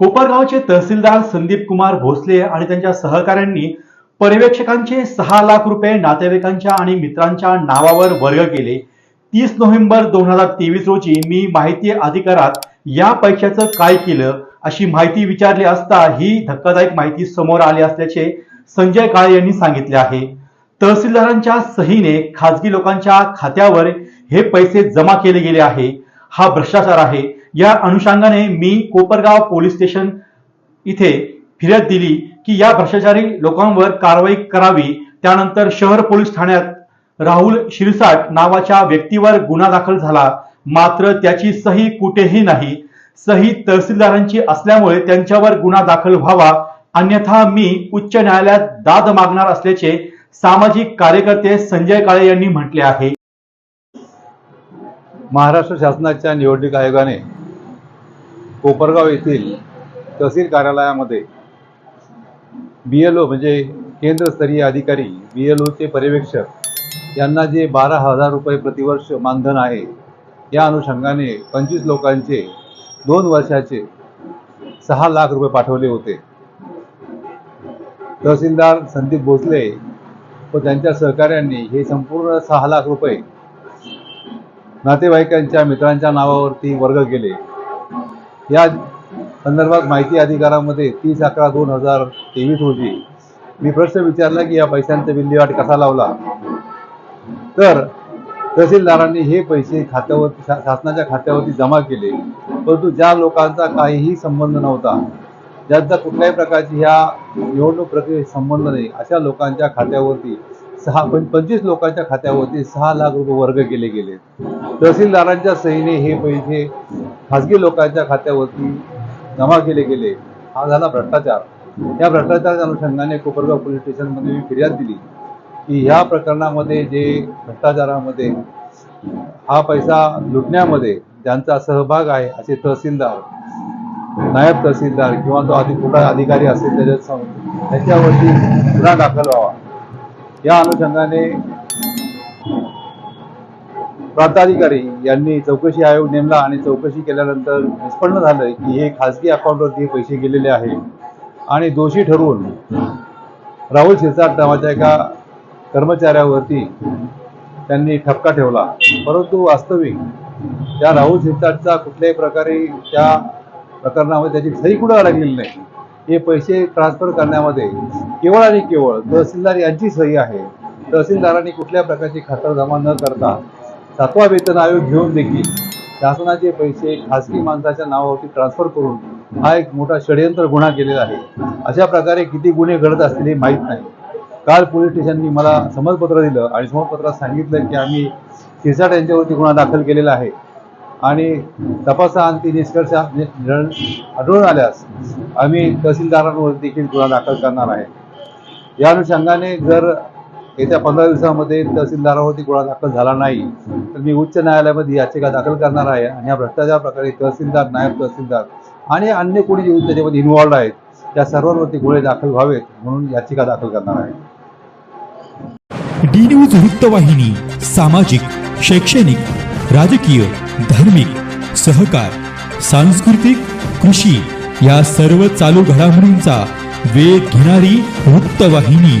कोपरगावचे तहसीलदार संदीप कुमार भोसले आणि त्यांच्या सहकाऱ्यांनी पर्यवेक्षकांचे सहा लाख रुपये नातेवाईकांच्या आणि मित्रांच्या नावावर वर्ग केले. तीस नोव्हेंबर दोन हजार तेवीस रोजी मी माहिती अधिकारात या पैशाचं काय केलं अशी माहिती विचारली असता ही धक्कादायक माहिती समोर आली असल्याचे संजय काळे यांनी सांगितले आहे. तहसीलदारांच्या सहीने खासगी लोकांच्या खात्यावर हे पैसे जमा केले गेले आहे. हा भ्रष्टाचार आहे. या अनुषंगाने मी कोपरगाव पोलीस स्टेशन इथे फिर्याद दिली की या भ्रष्टाचारी लोकांवर कारवाई करावी. त्यानंतर शहर पोलीस ठाण्यात राहुल शिरसाट नावाच्या व्यक्तीवर गुन्हा दाखल झाला. मात्र त्याची सही कुठेही नाही. सही तहसीलदारांची असल्यामुळे त्यांच्यावर गुन्हा दाखल व्हावा. अन्यथा मी उच्च न्यायालयात दाद मागणार असल्याचे सामाजिक कार्यकर्ते संजय काळे यांनी म्हटले आहे. महाराष्ट्र शासनाच्या निवडणूक आयोगाने कोपरगाव येथील तहसील कार्यालयामध्ये बी एल ओ म्हणजे केंद्रस्तरीय अधिकारी बी एल ओचे पर्यवेक्षक यांना जे बारा हजार रुपये प्रतिवर्ष मानधन आहे या अनुषंगाने पंचवीस लोकांचे दोन वर्षाचे सहा लाख रुपये पाठवले होते. तहसीलदार संदीप भोसले व त्यांच्या सहकाऱ्यांनी हे संपूर्ण सहा लाख रुपये नातेवाईकांच्या मित्रांच्या नावावरती वर्ग केले. या संदर्भात माहिती अधिकारामध्ये तीस अकरा दोन हजार तेवीस रोजी मी प्रश्न विचारला की या पैशांचा विल्हेवाट कसा लावला? तर तहसीलदारांनी हे पैसे खात्यावरती शा- शासनाच्या खात्यावरती जमा केले. परंतु ज्या लोकांचा काहीही संबंध नव्हता ज्यांचा कुठल्याही प्रकारची ह्या निवडणूक प्रक्रियेशी संबंध नाही अशा लोकांच्या खात्यावरती सहा पं पंचवीस लोकांच्या खात्यावरती सहा लाख रुपये वर्ग केले गेले. तहसीलदारांच्या सहीने हे पैसे खाजगी लोकांच्या खात्यावरती जमा केले गेले. हा झाला भ्रष्टाचार. या भ्रष्टाचाराच्या अनुषंगाने कोपरगाव पोलीस स्टेशनमध्ये मी फिर्याद दिली की ह्या प्रकरणामध्ये जे भ्रष्टाचारामध्ये हा पैसा लुटण्यामध्ये ज्यांचा सहभाग आहे असे तहसीलदार नायब तहसीलदार किंवा तो अधिक कुठला अधिकारी असेल त्याच्या त्याच्यावरती गुन्हा दाखल व्हावा. या अनुषंगाने प्रांताधिकारी यांनी चौकशी आयोग नेमला आणि चौकशी केल्यानंतर निष्पन्न झालं की हे खाजगी अकाउंटवरती हे पैसे गेलेले आहे आणि दोषी ठरवून राहुल शिरसाट नावाच्या एका कर्मचाऱ्यावरती त्यांनी ठपका ठेवला. परंतु वास्तविक त्या राहुल शिरसाटचा कुठल्याही प्रकारे त्या प्रकरणामध्ये त्याची सही कुठं अडकलेली नाही. हे पैसे ट्रान्सफर करण्यामध्ये केवळ आणि केवळ तहसीलदार यांची सही आहे. तहसीलदारांनी कुठल्या प्रकारची खातरजमा न करता सातवा वेतन आयोग घेऊन देखील शासनाचे पैसे खासगी माणसाच्या नावावरती ट्रान्सफर करून हा एक मोठा षडयंत्र गुन्हा केलेला आहे. अशा प्रकारे किती गुन्हे घडत असतील हे माहीत नाही. काल पोलीस स्टेशननी मला समजपत्र दिलं आणि समजपत्रात सांगितलं की आम्ही शिरसाट यांच्यावरती गुन्हा दाखल केलेला आहे. आणि तपासाअंती निष्कर्ष म्हणजे आढळून आल्यास आम्ही तहसीलदारांवर देखील गुन्हा दाखल करणार आहे. या अनुषंगाने जर येत्या पंधरा दिवसामध्ये तहसीलदारावरती गुन्हा दाखल झाला नाही तर मी उच्च न्यायालयामध्ये याचिका दाखल करणार आहे आणि या भ्रष्टाचार प्रकारे तहसीलदार नायब तहसीलदार आणि अन्य कोणी जे त्याच्यामध्ये इन्व्हॉल्ड आहेत त्या सर्वांवरती गुन्हे दाखल व्हावेत म्हणून याचिका दाखल करणार आहे. डी न्यूज वृत्तवाहिनी सामाजिक शैक्षणिक राजकीय धार्मिक सहकार सांस्कृतिक कृषी या सर्व चालू घडामोडींचा वेध घेणारी वृत्तवाहिनी.